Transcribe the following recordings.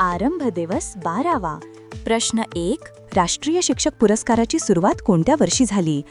आरंभ दिवस बारावा. प्रश्न एक राष्ट्रीय शिक्षक पुरस्काराची सुरुवात कोणत्या वर्षी झाली?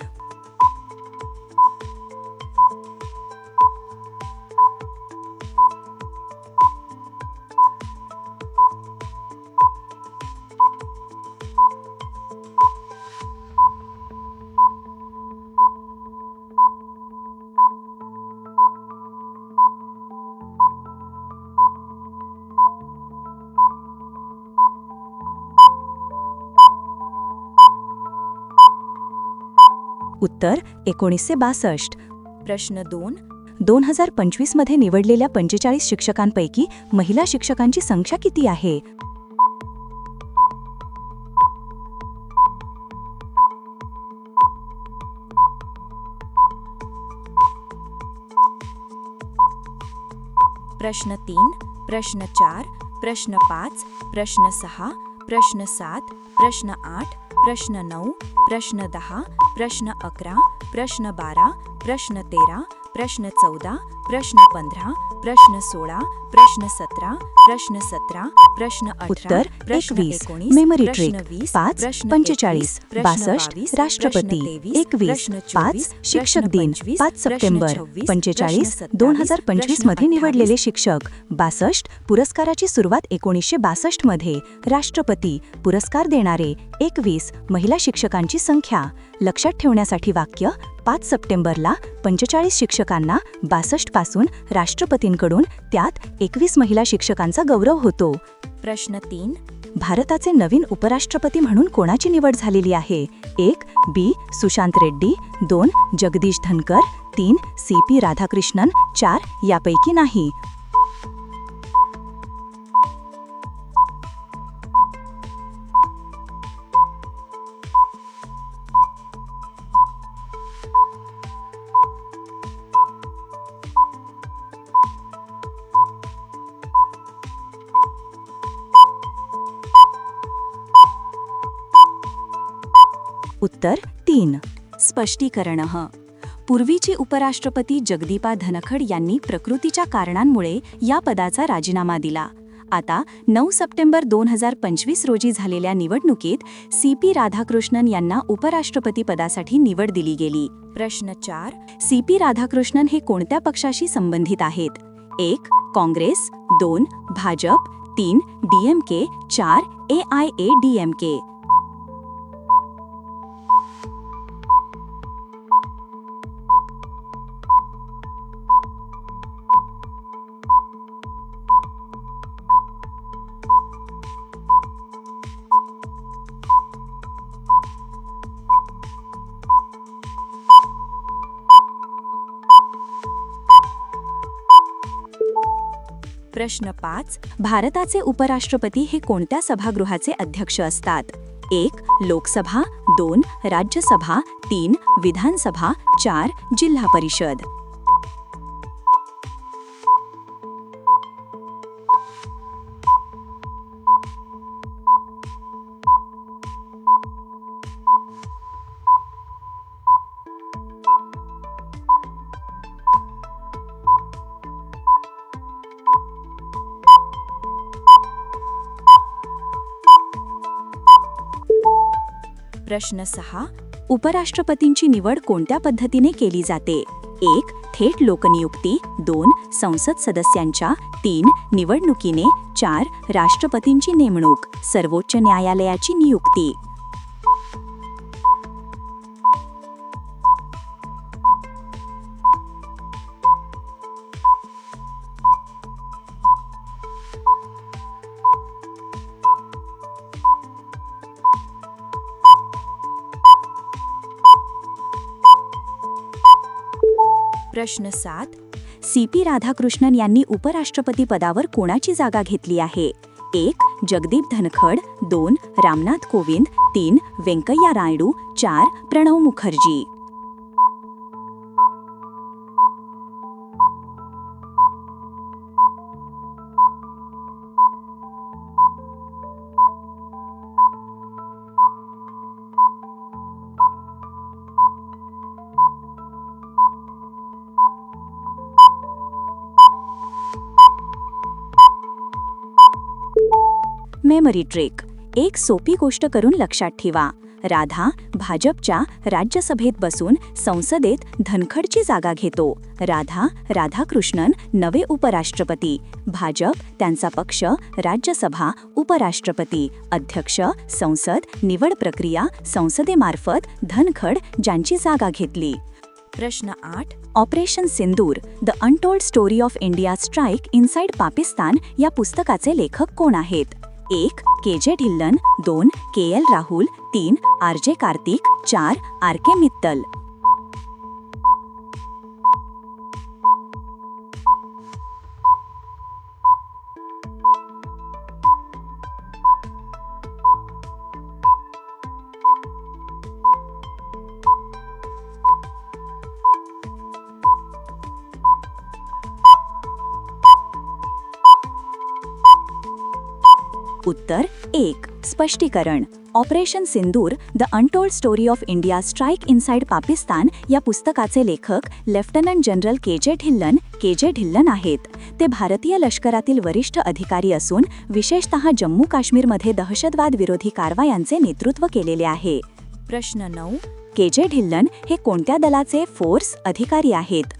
उत्तर एकोणीसशे बासष्ट. प्रश्न दोन. दोन हजार पंचवीसमध्ये निवडलेल्या पंचेचाळीस शिक्षकांपैकी महिला शिक्षकांची संख्या किती आहे? प्रश्न तीन. प्रश्न चार. प्रश्न पाच. प्रश्न सहा. प्रश्न सात. प्रश्न आठ. प्रश्न नऊ प्रश्न दहा प्रश्न अकरा प्रश्न बारा प्रश्न तेरा प्रश्न चौदा प्रश्न पंधरा प्रश्न सोळा प्रश्न सतरा प्रश्न सतरा प्रश्न उत्तर प्रश्न एकवीस मेमरी ट्रिक पाच पंचेचाळीस बासष्ट राष्ट्रपती एकवीस पाच शिक्षक दिन पाच सप्टेंबर पंचेचाळीस दोन हजार पंचवीसमध्ये निवडलेले. शिक्षक बासष्ट पुरस्काराची सुरुवात एकोणीसशे बासष्टमध्ये राष्ट्रपती पुरस्कार देणारे एकवीस महिला शिक्षकांची संख्या लक्षात ठेवण्यासाठी वाक्य पाच सप्टेंबरला पंचेचाळीस शिक्षकांना बासष्ट पासून राष्ट्रपतींकडून त्यात एकवीस महिला शिक्षकांचा गौरव होतो. प्रश्न तीन. भारताचे नवीन उपराष्ट्रपती म्हणून कोणाची निवड झालेली आहे? एक बी सुशांत रेड्डी दोन जगदीश धनकर तीन सी पी राधाकृष्णन चार यापैकी नाही. उत्तर तीन. स्पष्टीकरण. पूर्वीचे उपराष्ट्रपती जगदीपा धनखड यांनी प्रकृतीच्या कारणांमुळे या पदाचा राजीनामा दिला. आता नऊ सप्टेंबर दोन हजार पंचवीस रोजी झालेल्या निवडणुकीत सी पी राधाकृष्णन यांना उपराष्ट्रपती पदासाठी निवड दिली गेली. प्रश्न चार. सी पी राधाकृष्णन हे कोणत्या पक्षाशी संबंधित आहेत? एक काँग्रेस दोन भाजप तीन डीएमके चार ए आय ए डीएमके प्रश्न पाच भारताचे उपराष्ट्रपती हे कोणत्या सभागृहाचे अध्यक्ष असतात? एक लोकसभा दोन राज्यसभा तीन विधानसभा चार जिल्हा परिषद. प्रश्न सहा उपराष्ट्रपतींची निवड कोणत्या पद्धतीने केली जाते? एक थेट लोकनियुक्ती दोन संसद सदस्यांच्या तीन निवडणुकीने चार राष्ट्रपतींची नेमणूक सर्वोच्च न्यायालयाची नियुक्ती. प्रश्न सात. सी पी राधाकृष्णन यांनी उपराष्ट्रपती पदावर कोणाची जागा घेतली आहे? एक जगदीप धनखड. दोन रामनाथ कोविंद. तीन व्यंकय्या रायडू चार प्रणव मुखर्जी. Memory trick. एक सोपी गोष्ट करून लक्षात ठेवा. राधा भाजपच्या राज्यसभेत बसून संसदेत धनखडची जागा घेतो. राधा राधाकृष्णन नवे उपराष्ट्रपती. भाजप त्यांचा पक्ष राज्यसभा उपराष्ट्रपती. अध्यक्ष संसद निवड प्रक्रिया संसदेमार्फत धनखड ज्यांची जागा घेतली. प्रश्न आठ. Operation Sindoor the untold story of India strike inside Pakistan या पुस्तकाचे लेखक कोण आहेत? एक के जे ढिल्लन दोन के एल राहुल तीन आर जे कार्तिक चार आर के मित्तल. उत्तर एक स्पष्टीकरण. Operation Sindoor the untold story of India strike inside Pakistan या पुस्तकाचे लेखक लेफ्टनंट जनरल के जे ढिल्लन के जे ढिल्लन आहेत. ते भारतीय लष्करातील वरिष्ठ अधिकारी असून विशेषतः जम्मू काश्मीरमध्ये दहशतवाद विरोधी कारवायांचे नेतृत्व केलेले आहे. प्रश्न नऊ के जे ढिल्लन हे कोणत्या दलाचे फोर्स अधिकारी आहेत?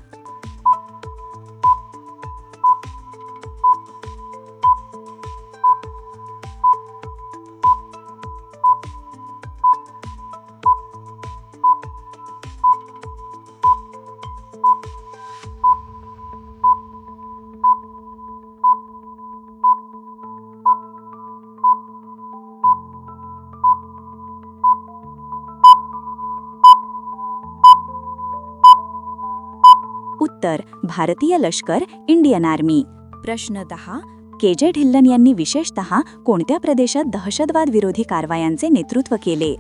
उत्तर भारतीय लष्कर इंडियन आर्मी. प्रश्न दहा के जे ढिल्लन यांनी विशेषतः कोणत्या प्रदेशात दहशतवाद विरोधी कारवायांचे नेतृत्व केले?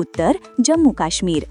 उत्तर जम्मू काश्मीर.